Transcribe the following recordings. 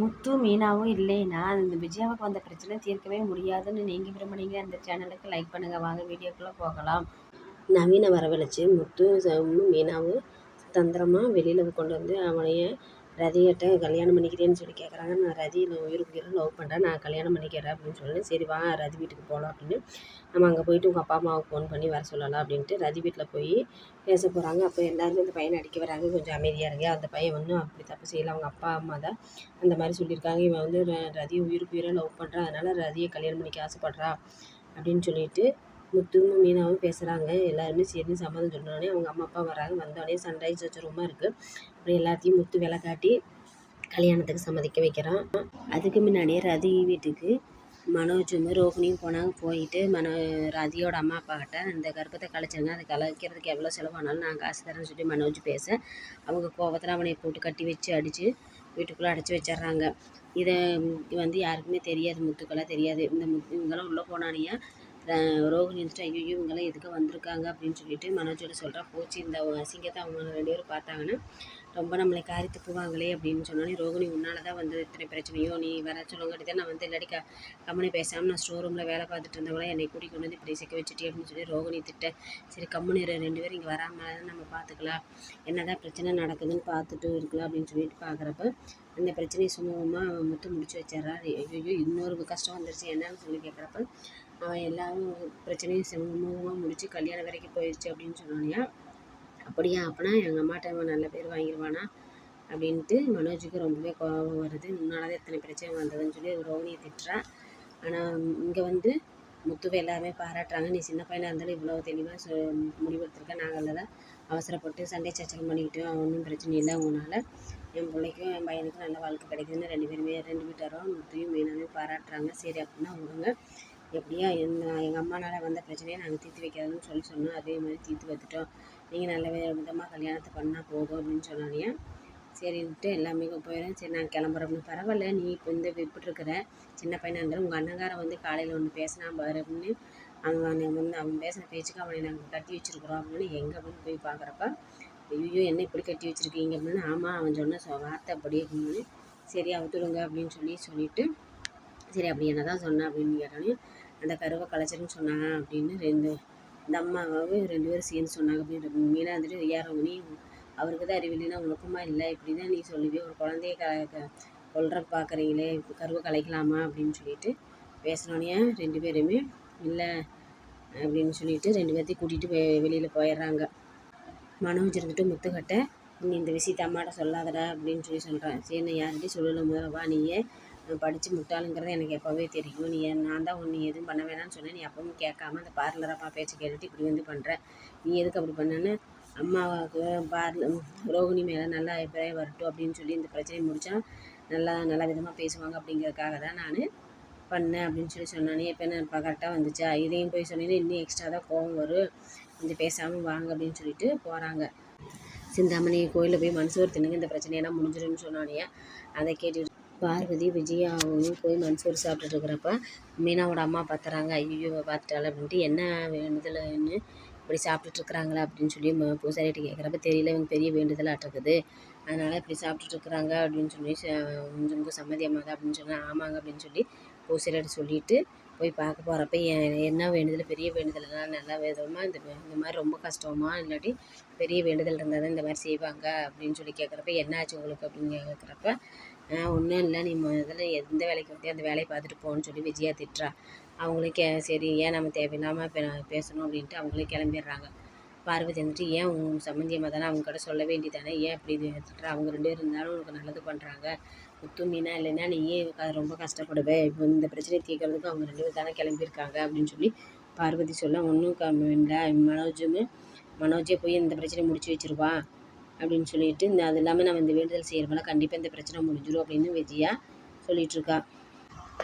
முத்து மீனாவும் இல்லைன்னா இந்த விஜயாவுக்கு வந்த பிரச்சனை தீர்க்கவே முடியாதுன்னு நீங்கள் விரும்புனீங்க. அந்த சேனலுக்கு லைக் பண்ணுங்கள் வாங்க வீடியோக்குள்ளே போகலாம். நவீனை வரவழைச்சி முத்து மீனாவும் தந்திரமாக வெளியில் கொண்டு வந்து அவனைய ரதிகிட்ட கல்யாணம் பண்ணிக்கிறேன்னு சொல்லி கேட்குறாங்க நான் ரதி நான் உயிருக்கு உயிரை லவ் பண்ணுறேன் நான் கல்யாணம் பண்ணிக்கிறேன் அப்படின்னு சொல்லி சரி வா ரதி வீட்டுக்கு போகலாம் அப்படின்னு நம்ம அங்கே போயிட்டு உங்கள் அப்பா அம்மாவுக்கு ஃபோன் பண்ணி வர சொல்லலாம் அப்படின்ட்டு ரதி வீட்டில் போய் பேச போகிறாங்க அப்போ எல்லாருமே அந்த பையனை அடிக்க வராங்க. கொஞ்சம் அமைதியாக இருங்க. அந்த பையன் ஒன்றும் அப்படி தப்பு செய்யலை. அவங்க அப்பா அம்மா தான் அந்த மாதிரி சொல்லியிருக்காங்க. இவன் வந்து ரதியை உயிருக்கு உயிரை லவ் பண்ணுறான் அதனால் ரதியை கல்யாணம் பண்ணிக்க ஆசைப்பட்றா அப்படின்னு சொல்லிட்டு முத்துவும் மீனாவும் பேசுகிறாங்க எல்லாருமே சேர்ந்து சம்மதம் சொன்னோடனே அவங்க அம்மா அப்பா வராங்க. வந்தோடனே சன்ரைஸ் வச்ச ரூமாக இருக்குது அப்புறம் எல்லாத்தையும் முத்து வேலை காட்டி கல்யாணத்துக்கு சம்மதிக்க வைக்கிறோம் அதுக்கு முன்னாடியே ரதி வீட்டுக்கு மனோஜும் ரோகிணியும் போனாங்க போயிட்டு மனோ ரதியோட அம்மா அப்பாக்கிட்ட இந்த கர்ப்பத்தை கலைச்சிருங்க அதை கலைக்கிறதுக்கு எவ்வளோ செலவானாலும் நான் காசு தரேன்னு சொல்லி மனோஜ் பேச அவங்க கோபத்தில் அவனை போட்டு கட்டி வச்சு அடித்து வீட்டுக்குள்ளே அடைச்சி வச்சிடுறாங்க. இதை வந்து யாருக்குமே தெரியாது முத்துக்கெல்லாம் தெரியாது. இந்த முத்து இவங்கெல்லாம் உள்ளே போனானியா ரோகிணி வந்துட்டு ஐயோ இவங்கெல்லாம் எதுக்கு வந்திருக்காங்க அப்படின்னு சொல்லிட்டு மனோஜோட சொல்கிறா போச்சு இந்த சிங்கத்தை அவங்க ரெண்டு பேரும் பார்த்தாங்கன்னா ரொம்ப நம்மளை காரி துப்புவாங்களே அப்படின்னு சொன்னோன்னே ரோகிணி உன்னால தான் வந்து இத்தனை பிரச்சனையோ நீ வர சொல்லுங்காட்டி தான் நான் வந்து இல்லாட்டி க கம்முனு பேசாமல் நான் ஸ்டோர் ரூமில் வேலை பார்த்துட்டு இருந்தவங்கள என்னை கூட்டி கொண்டு வந்து இப்படி சிக்க வச்சுட்டே அப்படின்னு சொல்லி ரோகிணி திட்ட சரி கம்முனி ரெண்டு பேரும் இங்கே வராமல் நம்ம பார்த்துக்கலாம். என்னதான் பிரச்சனை நடக்குதுன்னு பார்த்துட்டு இருக்கலாம் அப்படின்னு சொல்லிட்டு பார்க்குறப்ப அந்த பிரச்சனையை சுமூகமாக முத்து முடிச்சு வச்சிட்றா. ஐயோ இன்னொரு கஷ்டம் வந்துருச்சு என்னன்னு சொல்லி கேட்குறப்ப அவன் எல்லாரும் பிரச்சனையும் சுமூகமாக முடித்து கல்யாணம் வரைக்கும் போயிடுச்சு அப்படின்னு சொன்னோன்னே அப்படியா அப்போனா எங்கள் அம்மாட்ட இவன் நல்ல பேர் வாங்கிடுவானா அப்படின்ட்டு மனோஜுக்கு ரொம்பவே கோபம் வருது. முன்னால் தான் எத்தனை பிரச்சனை வந்ததுன்னு சொல்லி ரோகிணியை திட்டுறா. ஆனால் இங்கே வந்து முத்துவை எல்லாருமே பாராட்டுறாங்க. நீ சின்ன பையனாக இருந்தாலும் இவ்வளோ தெளிவாக சொ முடிவெடுத்திருக்க. நாங்கள் தான் அவசரப்பட்டு சண்டை சச்சரம் பண்ணிக்கிட்டு ஒன்றும் பிரச்சனை இல்லை உங்களால் என் பிள்ளைக்கும் என் பையனுக்கும் நல்ல வாழ்க்கை கிடைக்குதுன்னு ரெண்டு பேருமே ரெண்டு வீட்டாரும் முத்தையும் மீனாவே பாராட்டுறாங்க. சரி அப்படின்னா விடுங்க. எப்படியா என் எங்கள் அம்மானால் வந்த பிரச்சனையை நாங்கள் தீர்த்து வைக்கிறதுன்னு சொல்லி சொன்னோம் அதே மாதிரி தீர்த்து வைத்துட்டோம். நீங்கள் நல்ல விதமாக கல்யாணத்தை பண்ணால் போதும் அப்படின்னு சொன்னானியா சரின்ட்டு எல்லாமே போயிடும் சரி நான் கிளம்புறேன் அப்படின்னு பரவாயில்ல. நீ இப்போ இந்த இப்படி இருக்கிற சின்ன பையனாக இருந்தாலும் உங்கள் அண்ணங்காரன் வந்து காலையில் ஒன்று பேசினா பாரு அப்படின்னு அவன் வந்து அவன் பேசின பேச்சுக்கு அவனை நாங்கள் கட்டி வச்சிருக்கிறோம் அப்படின்னு எங்கே அப்படின்னு போய் பார்க்குறப்ப ஐயோ என்ன இப்படி கட்டி வச்சுருக்கீங்க அப்படின்னு ஆமாம் அவன் சொன்ன சொ- வார்த்தை அப்படி அப்படின்னு. சரி அவுத்துடுங்க அப்படின்னு சொல்லி சொல்லிட்டு சரி அப்படி என்ன தான் சொன்னேன் அப்படின்னு கேட்டோன்னே அந்த கருவை கலைச்சிருன்னு சொன்னாங்க அப்படின்னு ரெண்டு இந்த அம்மாவை ரெண்டு பேரும் சேர்ந்து சொன்னாங்க அப்படின்னு மீனா வந்துட்டு யாரும் நீ அவருக்கு தான் அறிவில்லைன்னா உனக்குமா இல்லை? இப்படி தான் நீ சொல்லுவே ஒரு குழந்தைய க க கொல்ற பார்க்குறீங்களே கருவை கலைக்கலாமா அப்படின்னு சொல்லிட்டு பேசினோன்னே ரெண்டு பேருமே இல்லை அப்படின்னு சொல்லிட்டு ரெண்டு பேர்த்தையும் கூட்டிகிட்டு போய் வெளியில் போயிடுறாங்க. மனோஜ் இருந்துட்டு முத்துக்கட்டை நீ இந்த விஷயத்த அம்மாட்ட சொல்லாதடா அப்படின்னு சொல்லி சொல்கிறேன் சரி நான் யார்கிட்டையும் சொல்லலை முதல்ல வா நீயே படித்து முட்டாளுங்கிறது எனக்கு எப்போவே தெரியும். நீ நான் தான் ஒன்று எதுவும் பண்ண வேணாம்னு சொன்னேன் நீ அப்பவும் கேட்காம அந்த பார்லர் அப்பா பேச்சு கேட்டுட்டு இப்படி வந்து பண்ணுற நீ எதுக்கு அப்படி பண்ணேன்னு? அம்மாவுக்கு பார்லர் ரோகிணி மேலே நல்லா அபிப்பிராயம் வரட்டும் அப்படின்னு சொல்லி இந்த பிரச்சனையை முடித்தா நல்லா நல்ல விதமாக பேசுவாங்க அப்படிங்கிறதுக்காக தான் நான் பண்ணேன் அப்படின்னு சொல்லி சொன்னானே. இப்போ என்ன இப்போ கரெக்டாக வந்துச்சா? இதையும் போய் சொன்னீங்கன்னா இன்னும் எக்ஸ்ட்ரா தான் கோவம் வரும். கொஞ்சம் பேசாமல் வாங்க அப்படின்னு சொல்லிட்டு போகிறாங்க சிந்தாமணி கோயிலில் போய் மன்சூர் தின்னுங்க இந்த பிரச்சனையெல்லாம் முடிஞ்சிடும்னு சொன்னானே. அதை கேட்டுட்டு பார்வதி விஜயாவும் போய் மன்சூர் சாப்பிட்டுட்டு இருக்கிறப்ப மீனாவோட அம்மா பார்த்துறாங்க ஐயோ பார்த்துட்டாள் அப்படின்ட்டு என்ன வேண்டுதல்னு இப்படி சாப்பிட்டுட்டு இருக்கிறாங்களா அப்படின்னு சொல்லி ம- பூசாரிகிட்ட கேட்குறப்ப தெரியல இவங்க பெரிய வேண்டுதலாக இருக்குது அதனால் இப்படி சாப்பிட்டுட்டு இருக்கிறாங்க அப்படின்னு சொல்லி ச- உங்களுக்கு சம்மதி அப்படின்னு சொன்னால் ஆமாங்க அப்படின்னு சொல்லி பூசாரிகிட்ட சொல்லிவிட்டு போய் பார்க்க போகிறப்ப என்ன வேண்டுதல் பெரிய வேண்டுதல்னா நல்லா விதமாக இந்த இந்த மாதிரி ரொம்ப கஷ்டமா இல்லாட்டி பெரிய வேண்டுதல் இருந்தால் தான் இந்த மாதிரி செய்வாங்க அப்படின்னு சொல்லி கேட்குறப்ப என்னாச்சு உங்களுக்கு அப்படின்னு கேட்குறப்ப ஒன்றும் இல்லை. நீ முதல்ல எந்த வேலைக்கு வந்தியோ அந்த வேலையை பார்த்துட்டு போன்னு சொல்லி விஜயா திட்டுறா. அவங்களே கே சரி ஏன் நம்ம தேவையில்லாமல் பே பேசணும் அப்படின்ட்டு அவங்களே கிளம்பிடுறாங்க. பார்வதி வந்துட்டு ஏன் உன் சம்மந்தியமாக தானே அவங்க கிட்ட சொல்ல வேண்டியதானே? ஏன் அப்படி இது திட்டுற? அவங்க ரெண்டு பேரும் இருந்தாலும் உனக்கு நல்லது பண்ணுறாங்க முத்து மீனா இல்லைன்னா நீயே க- ரொம்ப கஷ்டப்படுவே? இப்போ இந்த பிரச்சனையை தீர்க்கறதுக்கு அவங்க ரெண்டு பேரும் தானே கிளம்பியிருக்காங்க. அப்படின்னு சொல்லி பார்வதி சொல்ல ஒன்றும் கம்மி இல்லை. மனோஜுமே மனோஜே போய் இந்த பிரச்சனையை முடிச்சு வச்சுருவான் அப்படின்னு சொல்லிட்டு இந்த அது இல்லாமல் நம்ம இந்த வேண்டுதல் செய்கிறப்பல கண்டிப்பாக இந்த பிரச்சனை முடிஞ்சிடும் அப்படின்னு விஜயா சொல்லிகிட்ருக்கா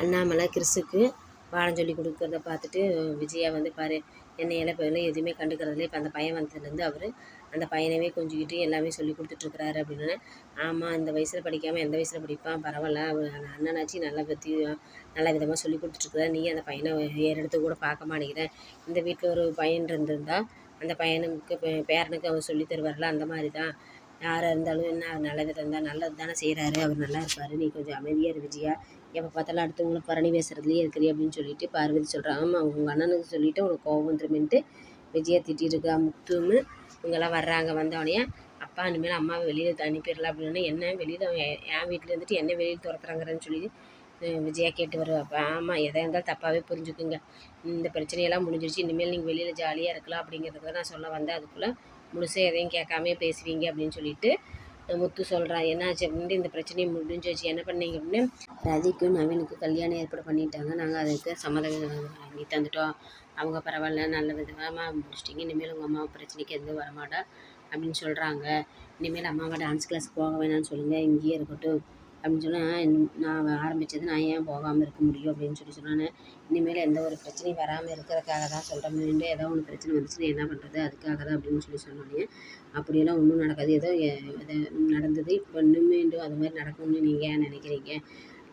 அண்ணாமலை கிறிஸுக்கு பாடம் சொல்லி கொடுக்குறத பார்த்துட்டு விஜயா வந்து பாரு என்னை இழப்பதில் எதுவுமே கண்டுக்கிறதுல இப்போ அந்த பையன் வந்ததுலேருந்து அவர் அந்த பையனவே கொஞ்சிக்கிட்டு எல்லாமே சொல்லி கொடுத்துட்ருக்குறாரு அப்படின்னு. ஆமாம் இந்த வயசில் படிக்காமல் எந்த வயசில் படிப்பான்? பரவாயில்ல. அவர் அண்ணனாச்சி நல்லா பற்றி நல்ல விதமாக சொல்லி கொடுத்துட்ருக்குறா நீ அந்த பையனை ஏறெடுத்து கூட பார்க்க மாட்டேங்கிற. இந்த வீட்டில் ஒரு பையன் இருந்திருந்தா அந்த பையனுக்கு பேரனுக்கு அவர் சொல்லி தருவார்ல அந்த மாதிரி தான் யாராக இருந்தாலும் என்ன நல்லது இருந்தால் நல்லது தானே செய்கிறாரு அவர் நல்லா இருப்பார். நீ கொஞ்சம் அமைதியாக இரு விஜயா. எப்போ பார்த்தாலும் அடுத்தவங்கள பரணி பேசுகிறதுலையே இருக்கிறீ அப்படின்னு சொல்லிட்டு பார்வதி சொல்கிறான் ஆமாம் உங்கள் அண்ணனுக்கு சொல்லிவிட்டு உனக்கு கோவம் வந்துருமேன்ட்டு விஜயா திட்டிருக்கா. இருக்கா முத்துன்னு இவங்கெல்லாம் வர்றாங்க வந்தோடனே அப்பா இனிமேல் அம்மாவை வெளியில் அனுப்பிடலாம் அப்படின்னு என்ன? வெளியில் என் வீட்டில் இருந்துட்டு என்ன வெளியில் துரத்துறாங்கன்னு சொல்லி விஜயா கேட்டு வருவா ஆமாம் எதாக இருந்தாலும் தப்பாகவே புரிஞ்சுக்குங்க. இந்த பிரச்சனையெல்லாம் முடிஞ்சிருச்சு இனிமேல் நீங்கள் வெளியில் ஜாலியாக இருக்கலாம் அப்படிங்கிறதுக்கு தான் நான் சொல்ல வந்தேன். அதுக்குள்ளே முழுசாக எதையும் கேட்காம பேசுவீங்க அப்படின்னு சொல்லிட்டு முத்து சொல்கிறான் என்னாச்சு அப்படின்ட்டு இந்த பிரச்சனையை முடிஞ்சிருச்சு என்ன பண்ணீங்க அப்படின்னு? ரதிக்கும் நவீனுக்கு கல்யாணம் ஏற்பாடு பண்ணிட்டாங்க. நாங்கள் அதுக்கு சம்மதம் வாங்கி தந்துட்டோம். அவங்க பரவாயில்ல நல்ல விதமாக முடிச்சிட்டிங்க. இனிமேல் உங்கள் அம்மா பிரச்சனைக்கு எதுவும் வரமாட்டா அப்படின்னு சொல்கிறாங்க இனிமேல் அம்மாவை டான்ஸ் கிளாஸ் போக வேணாம்னு சொல்லுங்கள் இங்கேயே இருக்கட்டும். அப்படின்னு சொன்னால் நான் ஆரம்பித்தது நான் ஏன் போகாமல் இருக்க முடியும்? அப்படின்னு சொல்லி சொன்னானே. இனிமேல் எந்த ஒரு பிரச்சனையும் வராமல் இருக்கிறதுக்காக தான் சொல்கிறேன் ஏதோ ஒன்று பிரச்சனை வந்துச்சுன்னா என்ன பண்ணுறது அதுக்காக தான் அப்படின்னு சொல்லி சொன்னோன்னே அப்படியெல்லாம் ஒன்றும் நடக்காது. ஏதோ நடந்தது. இப்போ இன்னும் மீண்டும் அது மாதிரி நடக்கும்னு நீங்கள் ஏன் நினைக்கிறீங்க?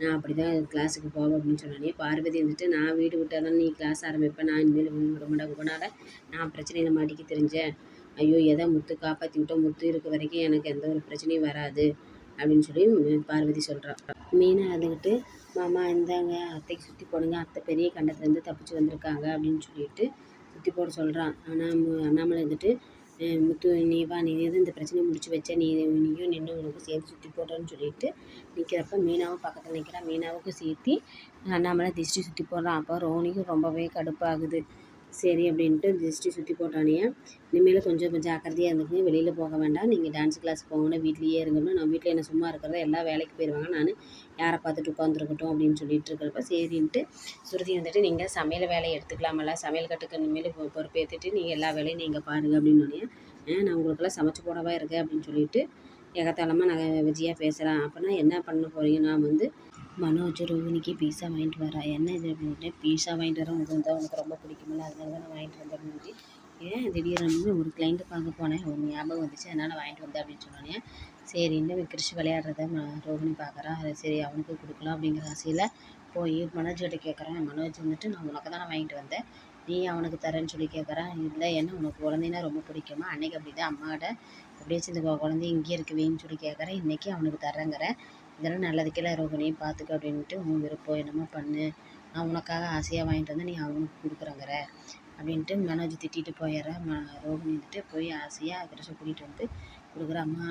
நான் அப்படி தான் கிளாஸுக்கு போவேன் அப்படின்னு சொன்னோன்னே பார்வதி வந்துட்டு நான் வீடு விட்டால் தான் நீ கிளாஸ் ஆரம்பிப்பேன் நான் இனிமேல் விட மாட்டேன் உங்களால் நான் பிரச்சனையில் மாட்டிக்க தெரிஞ்சேன். ஐயோ எதை முத்து காப்பாற்றி விட்டோம்? முத்து இருக்க வரைக்கும் எனக்கு எந்த ஒரு பிரச்சனையும் வராது. அப்படின்னு சொல்லி பார்வதி சொல்கிறான் மீனா அழுதுகிட்டு மாமா இந்தாங்க அத்தைக்கு சுற்றி போடுங்க. அத்தை பெரிய கண்டத்துலேருந்து தப்பிச்சு வந்திருக்காங்க அப்படின்னு சொல்லிட்டு சுற்றி போட சொல்கிறான் ஆனால் அண்ணாமலை வந்துட்டு முத்து நீ வா நீ எது இந்த பிரச்சனையை முடிச்சு வச்ச. நீ நீயும் நின்று உனக்கு சேர்த்து சுற்றி போடுறேன்னு சொல்லிட்டு நிற்கிறப்ப மீனாவும் பக்கத்தில் நிற்கிறான் மீனாவுக்கும் சேர்த்து அண்ணாமலை திஷ்டி சுற்றி போடுறான் அப்போ ரோனிக்கும் ரொம்பவே கடுப்பாகுது. சரி அப்படின்ட்டு திஷ்டி சுற்றி போட்டானே இனிமேல் கொஞ்சம் கொஞ்சம் ஜாக்கிரதையாக இருந்துக்குங்க. வெளியில் போக வேண்டாம். நீங்கள் டான்ஸ் கிளாஸ் போகணும் வீட்லேயே இருக்கணும் நான் வீட்டில் என்ன சும்மா இருக்கிறத? எல்லா வேலைக்கு போயிடுவாங்க நான் யாரை பார்த்துட்டு உட்காந்துருக்கட்டும் அப்படின்னு சொல்லிட்டு இருக்கிறப்ப சரின்ட்டு சுருதி வந்துட்டு நீங்கள் சமையல் வேலையை எடுத்துக்கலாமல்ல. சமையல் கட்டுக்கு இனிமேல் பொ- பொறுப்பேற்றுட்டு நீங்கள் எல்லா வேலையும் நீங்கள் பாருங்கள் அப்படின்னோடனே நான் உங்களுக்கெல்லாம் சமைச்சு போடவா இருக்கேன் அப்படின்னு சொல்லிட்டு ஏகத்தாளமாக நான் விஜயா பேசுகிறேன் அப்படின்னா என்ன பண்ண போகிறீங்க நான் வந்து மனோஜ் ரோகிணிக்கு பீஸா வாங்கிட்டு வரா. என்ன இது அப்படின்ட்டு பீஸா வாங்கிட்டு வரேன் உனக்கு வந்து உனக்கு ரொம்ப பிடிக்குமில்ல அதனால தான் நான் வாங்கிட்டு வந்தேன் அப்படின்னு ஏன் திடீர்னு ஒரு கிளைண்ட்டு பார்க்க போனேன். ஒரு ஞாபகம் வந்துச்சு. அதனால் வாங்கிட்டு வந்தேன் அப்படின்னு சொன்னோன்னே இன்னும் கிருஷி விளையாடுறத ரோஹினி பார்க்குறான் அது சரி அவனுக்கு கொடுக்கலாம் அப்படிங்கிற ஆசையில் போய் மனோஜ்கிட்ட கேட்குறேன் மனோஜ் வந்துட்டு நான் உனக்கு தானே வாங்கிட்டு வந்தேன். நீ அவனுக்கு தரேன்னு சொல்லி கேட்குறான் இல்லை என்ன உனக்கு குழந்தைன்னா ரொம்ப பிடிக்குமா? அன்னைக்கு அப்படி தான் அம்மாவோட அப்படியே இந்த குழந்தை இங்கேயே இருக்குவேன்னு சொல்லி கேட்குறேன். இன்றைக்கி அவனுக்கு தரேங்கிறேன் இதெல்லாம் நல்லதுக்கெல்லாம் ரோகிணியை பார்த்துக்க அப்படின்ட்டு உன் விருப்பம் என்னமோ பண்ணு. நான் உனக்காக ஆசையாக வாங்கிட்டு வந்து நீ அவனுக்கு கொடுக்குறங்கிற. அப்படின்ட்டு மனோஜ் திட்டிட்டு போயிடுறேன் ம ரோகிணி வந்துட்டு போய் ஆசையாக கிருஷ்ண கூட்டிகிட்டு வந்து கொடுக்குற. அம்மா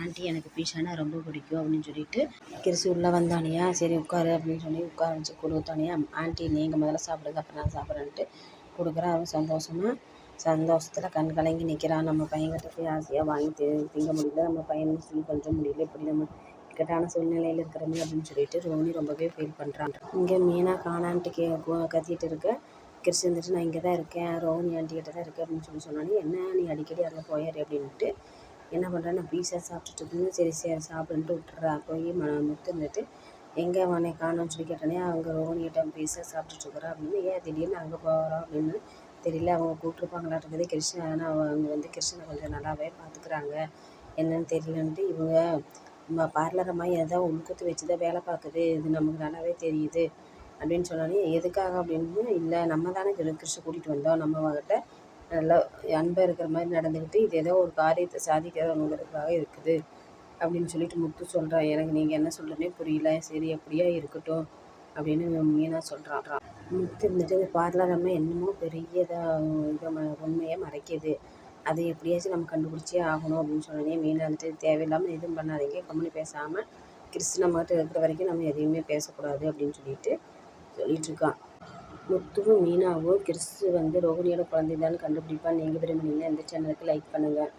ஆண்டி எனக்கு பீஷானா ரொம்ப பிடிக்கும் அப்படின்னு சொல்லிட்டு கிறிசு உள்ளே வந்தானியா. சரி உட்காரு அப்படின்னு சொல்லி உட்கார வச்சு கொடுத்தானியா. ஆண்டி நீங்கள் முதல்ல சாப்பிடுங்க. அப்புறம் நான் சாப்பிட்றேன்ட்டு கொடுக்குறேன் அவன் சந்தோஷமாக சந்தோஷத்தில் கண் கலங்கி நிற்கிறான் நம்ம பையன்கிட்ட போய் ஆசையாக வாங்கி தி திங்க முடியல. நம்ம பையன் முஸ்லீம் கொஞ்சம் முடியல. இப்படி நம்ம இக்கட்டான சூழ்நிலையில் இருக்கிறோமே அப்படின்னு சொல்லிட்டு ரோனி ரொம்பவே ஃபீல் பண்ணுறான் இங்கே மீனா காணான்ட்டு கே கத்திட்டு இருக்க. கிறிஸ்டின் வந்துட்டு நான் இங்கே தான் இருக்கேன். ரோனி ஆண்டிகிட்ட தான் இருக்கேன் அப்படின்னு சொல்லி சொன்னானே என்ன? நீ அடிக்கடி அங்கே போயாரு அப்படின்ட்டு என்ன பண்ணுறேன் நான் பீஸா சாப்பிட்டுட்டு இருக்கேன் சரி சரி சாப்பிடுன்ட்டு விட்டுறா போய் ம முத்துருந்துட்டு எங்கே அவனை காணோன்னு சொல்லி கேட்டோன்னே அவங்க ரோனிகிட்ட பீஸா சாப்பிட்டுட்டு இருக்கிறா அப்படின்னு ஏன் திடீர்னு அங்கே போகிறோம் அப்படின்னு தெரியல அவங்க கூப்பிட்ருப்பாங்களாட்டுக்குது கிருஷ்ணா ஆனால் அவங்க வந்து கிருஷ்ணனை கொஞ்சம் நல்லாவே பார்த்துக்குறாங்க என்னன்னு தெரியலன்ட்டு இவங்க நம்ம பார்லர் அம்மா ஏதோ உள்குத்து வச்சு தான் வேலை பார்க்குது இது நமக்கு நல்லாவே தெரியுது அப்படின்னு சொன்னாலே எதுக்காக? அப்படின்னு இல்லை நம்ம தானே கிரு கிருஷ்ண கூட்டிகிட்டு வந்தோம். நம்ம அவங்ககிட்ட நல்லா அன்பாக இருக்கிற மாதிரி நடந்துக்கிட்டு இது ஏதோ ஒரு காரியத்தை சாதிக்கிறவங்களுக்காக இருக்குது. அப்படின்னு சொல்லிட்டு முத்து சொல்கிறான் எனக்கு நீங்கள் என்ன சொல்கிறனே புரியல. சரி எப்படியா இருக்கட்டும் அப்படின்னு மீனா சொல்கிறான் முத்து இருந்துட்டு இந்த பார்லர் அம்மா என்னமோ பெரிய இதாக இதை ம உண்மையை மறைக்கிது. அதை எப்படியாச்சும் நம்ம கண்டுபிடிச்சே ஆகணும் அப்படின்னு சொன்னோடனே மீனாக வந்துட்டு தேவையில்லாமல் எதுவும் பண்ணாதீங்க. கம்முன்னு பேசாமல் கிறிஸ்து நம்மகிட்ட இருக்கிற வரைக்கும் நம்ம எதையுமே பேசக்கூடாது அப்படின்னு சொல்லிட்டு சொல்லிகிட்ருக்கான் இருக்கான் முத்துவும் மீனாவும் கிறிஸ்து வந்து ரோகிணியோட குழந்தை தான் கண்டுபிடிப்பான்னு நீங்கள் விரும்புனீங்கன்னா இந்த சேனலுக்கு லைக் பண்ணுங்கள்